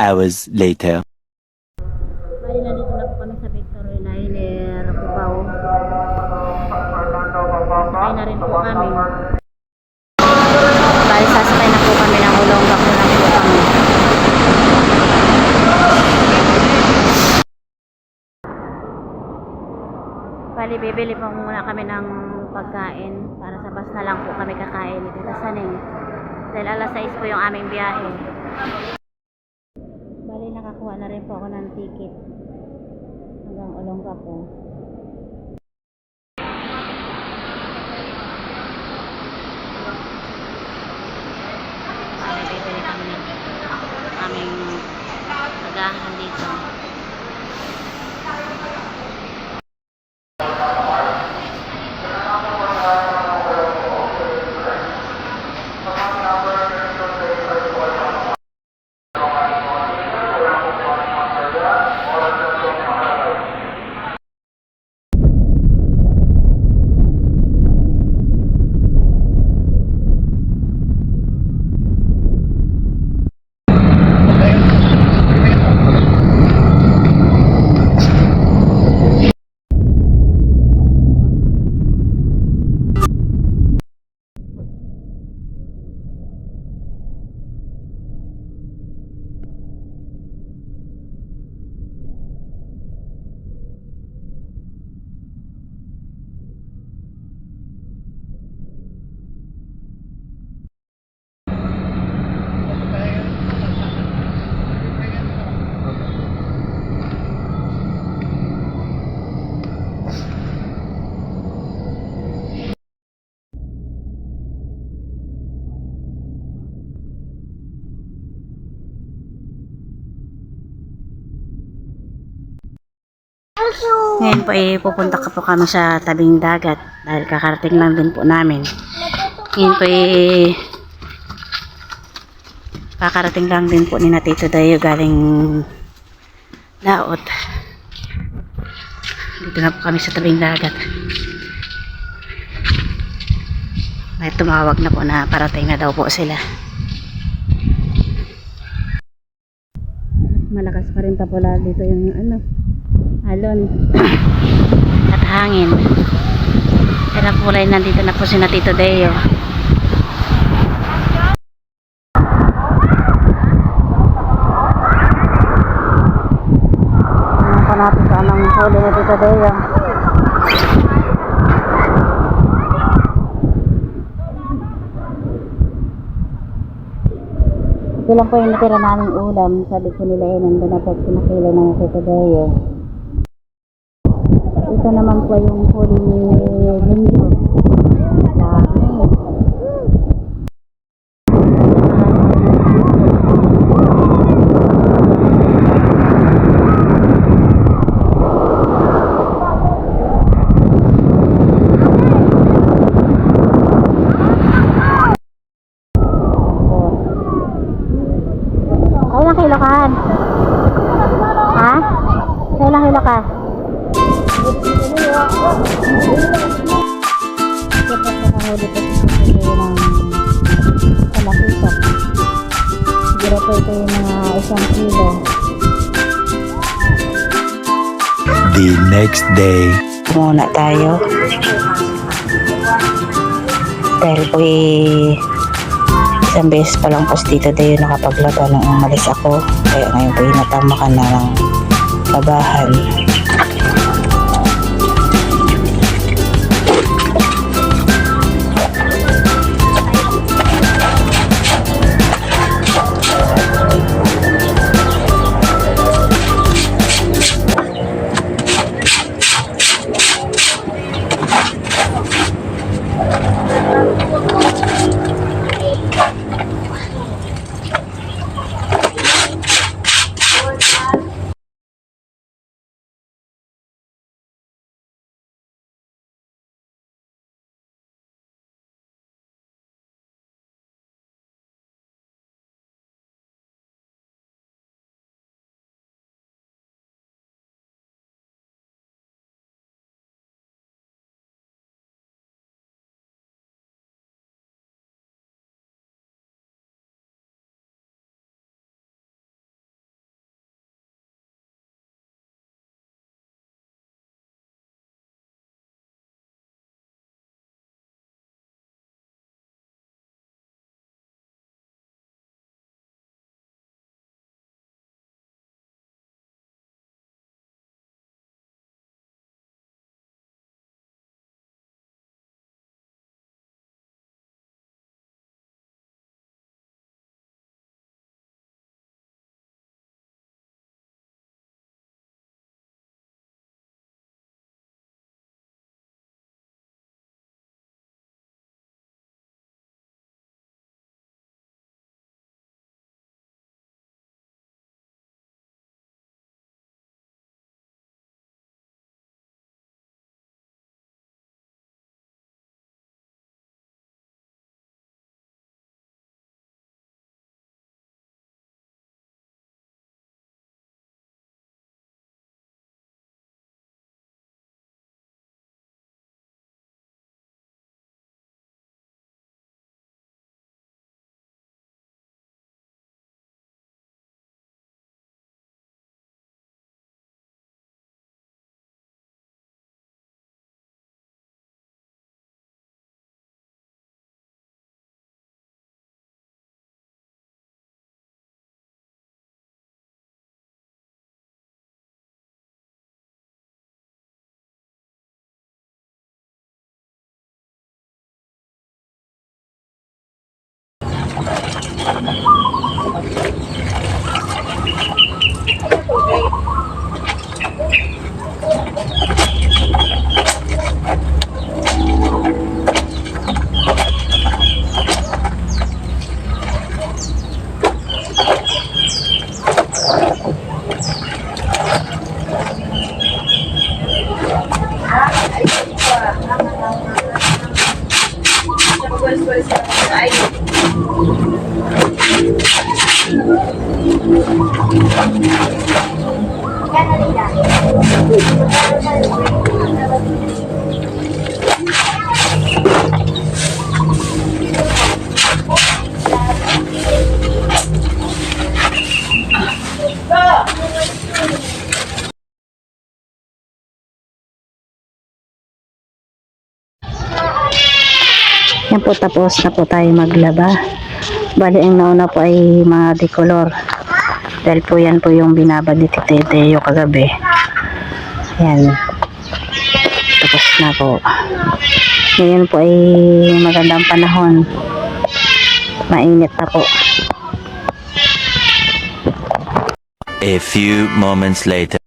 Hours later. Bali, nandito na po sa Victory Liner, Cubao. Sakay na rin po kami. Bali, sasakay na po kami ng Olonga po kami. Bali, bibili po muna kami ng pagkain para sa bus na lang po kami kakain dito sa Saning. Dahil alas 6 po yung aming biyahe. Nakakuha na rin po ako ng ticket. Hanggang Olongga po. Bibili kami ng aming agahan dito. Ngayon po eh, pupunta ka po kami sa tabing dagat dahil kakarating lang din po namin. Ngayon po eh, kakarating lang din po ni na Tito Dayo galing laot. Dito na po kami sa tabing dagat. May tumawag na po na parating na daw po sila. Malakas pa rin pa pala dito yung ano, alon at hangin. Kaya kulay nandito na po si na Tito Deo. Tingnan po natin sa anong huli ni Tito Deo. Ito lang po yung natira naming ulam. Sabi ko nila eh, nandun na po pinakilo ng Tito Deo. Ito naman po yung huli ni Linjo. Dami. The next day. Muna tayo. Dahil po eh, isang beses pa lang po si Tito Dayo nakapaglaba nung umalis ako. Kaya ngayon po inatama ka na ng labahan. Yan po tapos na po tayo maglaba. Bali ang nauna po ay mga decolor. Dahil po yan po yung binabad ni Tite kagabi. Yan. Tapos na po. Ngayon po ay magandang panahon. Mainit na po. A few moments later.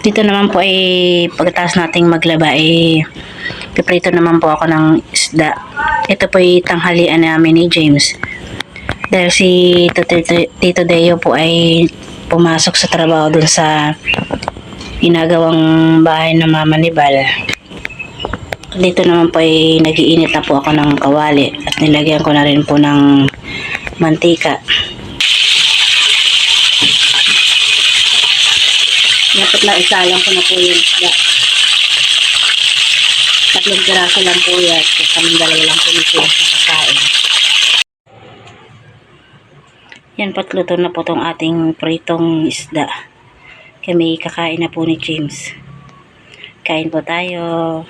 Dito naman po ay pagkatapos nating maglaba ay piprito naman po ako ng isda. Ito po ay tanghalian namin ni James. Dahil si Tito, Deo po ay pumasok sa trabaho dun sa ginagawang bahay ng Mama ni Bal. Dito naman po ay nagiinit na po ako ng kawali at nilagyan ko na rin po ng mantika. Dapat lang isalang ko na po yung isda. Tatlong piraso lang po yan. Kasi kami dalawa lang po nito yung kakain. Yan pat luto na po tong ating pritong isda. Kami kakain na po ni James. Kain po tayo.